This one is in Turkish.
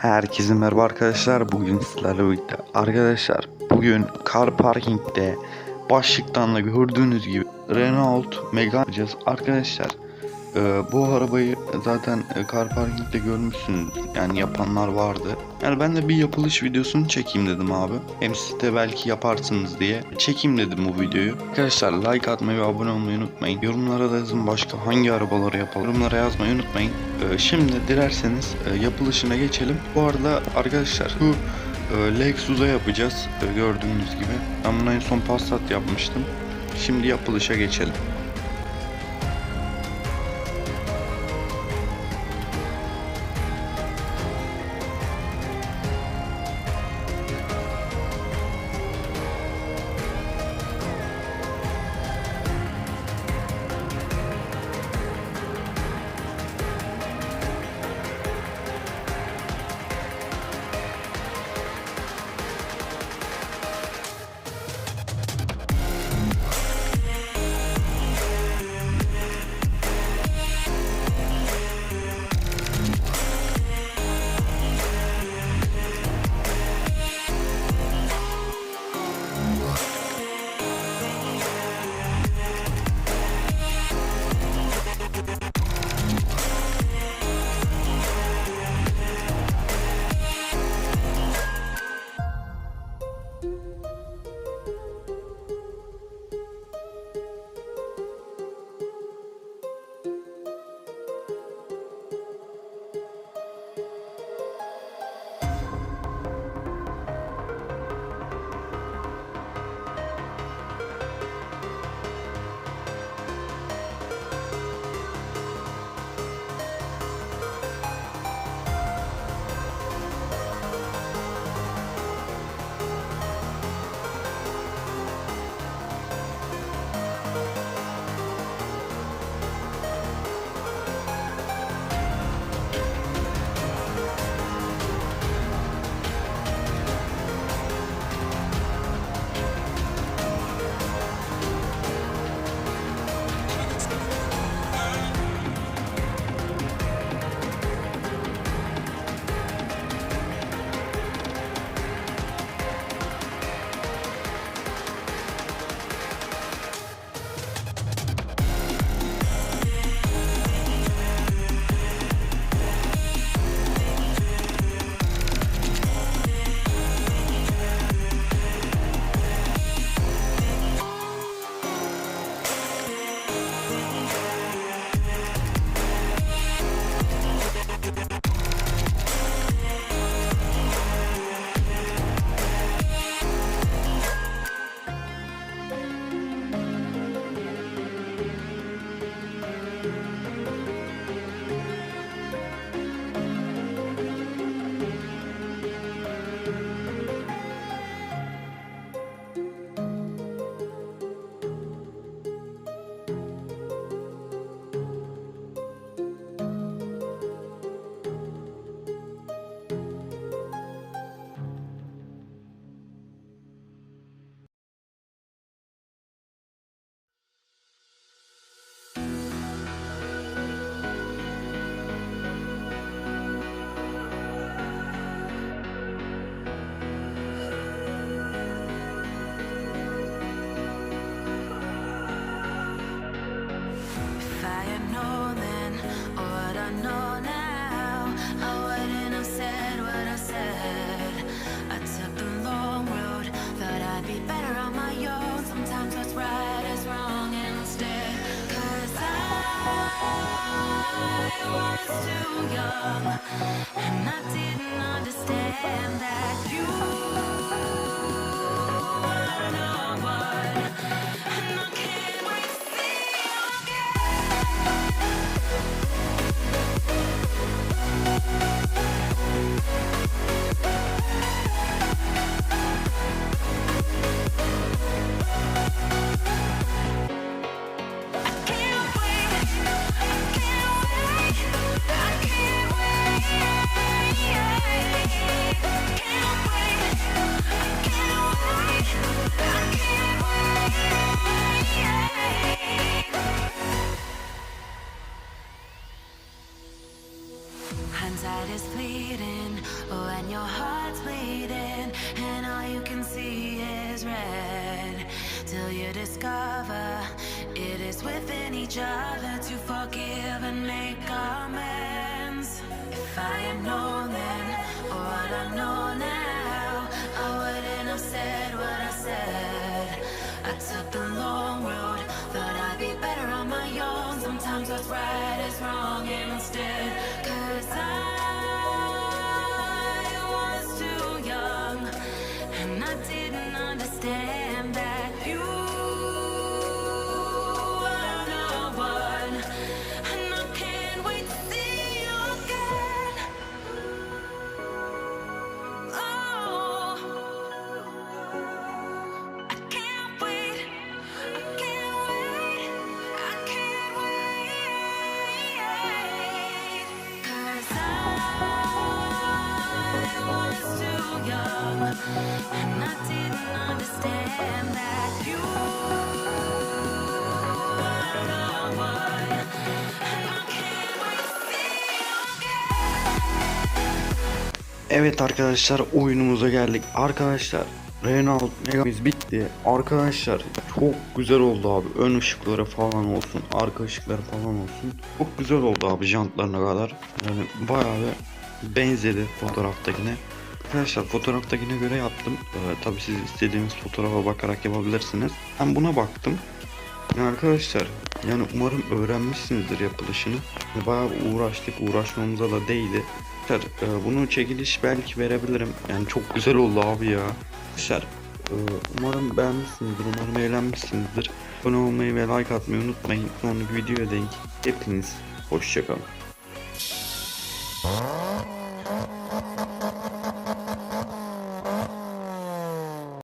Herkese merhaba arkadaşlar. Bugün sizlerle birlikte arkadaşlar bugün car parkingde başlıktan da gördüğünüz gibi Renault Megane. Arkadaşlar e, bu arabayı zaten e, car parkingde görmüşsünüz. Yani yapanlar vardı. Yani ben de bir yapılış videosunu çekeyim dedim abi. Hem siz belki yaparsınız diye çekeyim dedim bu videoyu. Arkadaşlar like atmayı ve abone olmayı unutmayın. Yorumlara da yazın başka hangi arabaları yapalım. Yorumlara yazmayı unutmayın. Ee, şimdi dilerseniz e, yapılışına geçelim. Bu arada arkadaşlar bu e, Lexus'a yapacağız e, gördüğünüz gibi. Ben buna en son Passat yapmıştım. Şimdi yapılışa geçelim. I wouldn't have said what I said I took the long road Thought I'd be better on my own Sometimes what's right is wrong instead Cause I was too young And I didn't understand that you were no one you can see is red. Till you discover it is within each other to forgive and make amends. If I had known then or what I know now, I wouldn't have said what I said. I took the long road, thought I'd be better on my own. Sometimes what's right is wrong instead. And I didn't Evet arkadaşlar oyunumuza geldik. Arkadaşlar Renault Megamiz bitti. Arkadaşlar çok güzel oldu abi. Ön ışıkları falan olsun. Arka ışıkları falan olsun. Çok güzel oldu abi jantlarına kadar. Yani bayağı bir benzedi fotoğraftakine. Arkadaşlar fotoğraftakine göre yaptım. Ee, tabii siz istediğiniz fotoğrafa bakarak yapabilirsiniz. Ben buna baktım. Yani arkadaşlar yani umarım öğrenmişsinizdir yapılışını. Yani Bayağı uğraştık uğraşmamıza da değdi. Arkadaşlar e, bunu çekiliş belki verebilirim. Yani çok güzel oldu abi ya. Arkadaşlar e, umarım beğenmişsinizdir. Umarım eğlenmişsinizdir. Abone olmayı ve like atmayı unutmayın. Sonraki videoya denk hepiniz hoşçakalın.